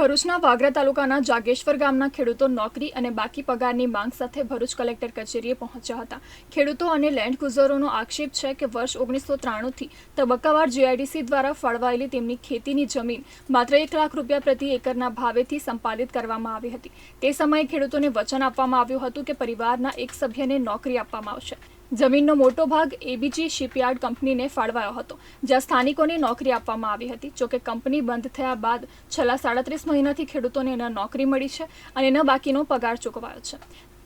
ભરૂચના વાગરા તાલુકાના જાગેશ્વર ગામના ખેડૂતો નોકરી અને બાકી પગારની માંગ સાથે ભરૂચ કલેક્ટર કચેરીએ પહોંચ્યા હતા. ખેડૂતો અને લેન્ડ ગુઝરોનો આક્ષેપ છે કે વર્ષ ઓગણીસો ત્રાણુંથી તબક્કાવાર જીઆઈડીસી દ્વારા ફાળવાયેલી તેમની ખેતીની જમીન માત્ર એક લાખ રૂપિયા પ્રતિ એકરના ભાવેથી સંપાદિત કરવામાં આવી હતી. તે સમયે ખેડૂતોને વચન આપવામાં આવ્યું હતું કે પરિવારના એક સભ્યને નોકરી આપવામાં આવશે. જમીનનો મોટો ભાગ એબીજી શિપયાર્ડ કંપનીને ફાળવાયો હતો, જ્યાં સ્થાનિકોને નોકરી આપવામાં આવી હતી. જોકે કંપની બંધ થયા બાદ છેલ્લા સાડત્રીસ મહિનાથી ખેડૂતોને ન નોકરી મળી છે અને ન બાકીનો પગાર ચૂકવાયો છે.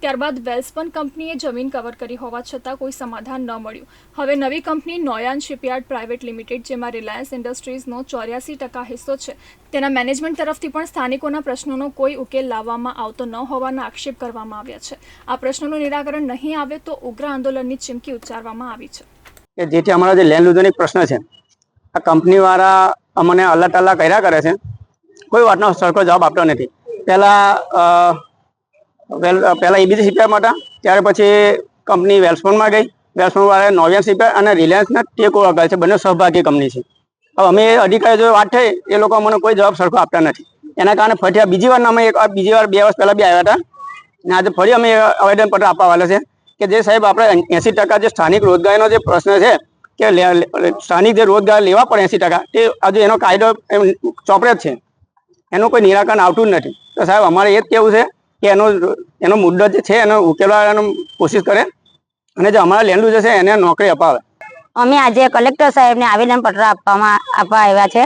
ત્યારબાદ વેલ્સપન કંપનીએ જમીન કવર કરી હોવા છતાં કોઈ સમાધાન ન મળ્યું. હવે નવી company Nauyaan shipyard private limited, જેમાં રિલાયન્સ ઇન્ડસ્ટ્રીઝનો ચોર્યાસી ટકા હિસ્સો છે, તેના મેનેજમેન્ટ તરફથી પણ સ્થાનિકોના પ્રશ્નોનો કોઈ ઉકેલ લાવવામાં આવતો ન હોવાના આક્ષેપ કરવામાં આવ્યા છે. આ પ્રશ્નોનું નિરાકરણ નહીં આવે તો ઉગ્ર આંદોલનની ચીમકી ઉચ્ચારવામાં આવી છે. જેથી અમારા જે લેન્ડ એક પ્રશ્ન છે, આ કંપનીવાળા અમને અલ્લા અલગ કર્યા કરે છે, કોઈ વાતનો સરખો જવાબ આપતો નથી. પહેલાં વેલ પહેલાં એબીસી સીપીઆરમાં હતા ત્યાર પછી કંપની વેલ્સફોનમાં ગઈ. વેલ્સફોનવાળા નોવિયન સીપીઆર અને રિલાયન્સના ટેક ઓવર છે. બંને સહભાગી કંપની છે. હવે અમે અધિકારી જો વાત થઈ. એ લોકો અમને કોઈ જવાબ સરખો આપતા નથી. એના કારણે ફરી બીજી વાર અમે એક બીજી વાર બે વર્ષ પહેલાં બી આવ્યા હતા. ને આજે ફરી અમે આવેદનપત્ર આપવા વાળા છે કે જે સાહેબ આપણે એંસી ટકા જે સ્થાનિક રોજગારીનો જે પ્રશ્ન છે કે સ્થાનિક જે રોજગાર લેવા પડે એંસી ટકા, તે હજુ એનો કાયદો ચોપડે જ છે. એનું કોઈ નિરાકરણ આવતું જ નથી. તો સાહેબ, અમારે એ જ કહેવું છે કે એનો એનો મુદ્દો જે છે એનો ઉકેલવાનો કોશિશ કરે અને જે અમારા લેન્ડ છે એને નોકરી અપાવે. અમે આજે કલેક્ટર સાહેબને આવેદનપત્ર આપવામાં, આપવા આવ્યા છે.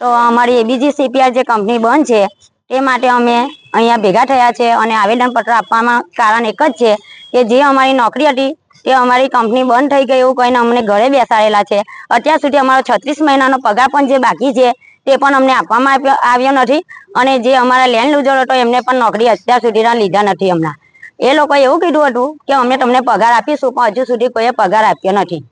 તો અમારી એબીજી સીપીઆર જે કંપની બંધ છે, તે માટે અમે અહીંયા ભેગા થયા છે અને આવેદનપત્ર આપવામાં કારણ એક જ છે કે જે અમારી નોકરી હતી, તે અમારી કંપની બંધ થઈ ગઈ એવું કહીને અમને ઘરે બેસાડેલા છે. અત્યાર સુધી અમારો છત્રીસ મહિનાનો પગાર પણ જે બાકી છે તે પણ અમને આપવામાં આવ્યો નથી. અને જે અમારા લેન્ડ લૂઝર હતો, એમને પણ નોકરી અત્યાર સુધીના લીધા નથી હમણાં. એ લોકોએ એવું કીધું હતું કે અમે તમને પગાર આપીશું, પણ હજુ સુધી કોઈએ પગાર આપ્યો નથી.